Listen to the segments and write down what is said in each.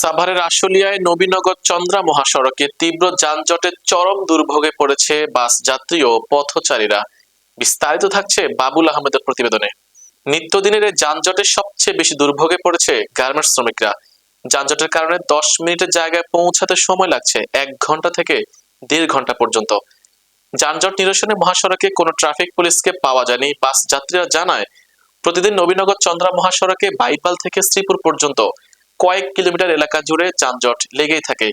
সাভারের আশুলিয়ায় নবীনগর চন্দ্রা মহাসড়কে তীব্র যানজটে চরম দুর্ভোগে পড়েছে বাস যাত্রী ও পথচারীরা। বিস্তারিত থাকছে বাবুল আহমেদের প্রতিবেদনে। নিত্যদিনের এই যানজটে সবচেয়ে বেশি দুর্ভোগে পড়েছে গার্মেন্টস শ্রমিকরা। যানজটের কারণে দশ মিনিটের জায়গায় পৌঁছাতে সময় লাগছে এক ঘণ্টা থেকে দেড় ঘণ্টা পর্যন্ত। যানজট নিরসনে মহাসড়কে কোনো ট্রাফিক পুলিশকে পাওয়া যায়নি। বাস যাত্রীরা জানায়, প্রতিদিন নবীনগর চন্দ্রা মহাসড়কে বাইপাল থেকে শ্রীপুর পর্যন্ত কয়েক কিলোমিটার এলাকা জুড়ে যানজট লেগেই থাকে।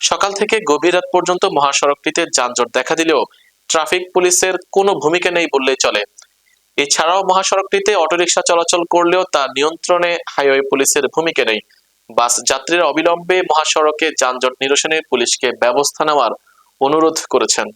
সকাল থেকে গভীর রাত পর্যন্ত মহাসড়কটিতে যানজট দেখা দিলেও ট্রাফিক পুলিশের কোনো ভূমিকা নেই বললেই চলে। এছাড়াও মহাসড়কটিতে অটোরিকশা চলাচল করলেও তা নিয়ন্ত্রণে হাইওয়ে পুলিশের ভূমিকা নেই। বাস যাত্রীরা অবিলম্বে মহাসড়কে যানজট নিরসনে পুলিশকে ব্যবস্থা নেওয়ার অনুরোধ করেছেন।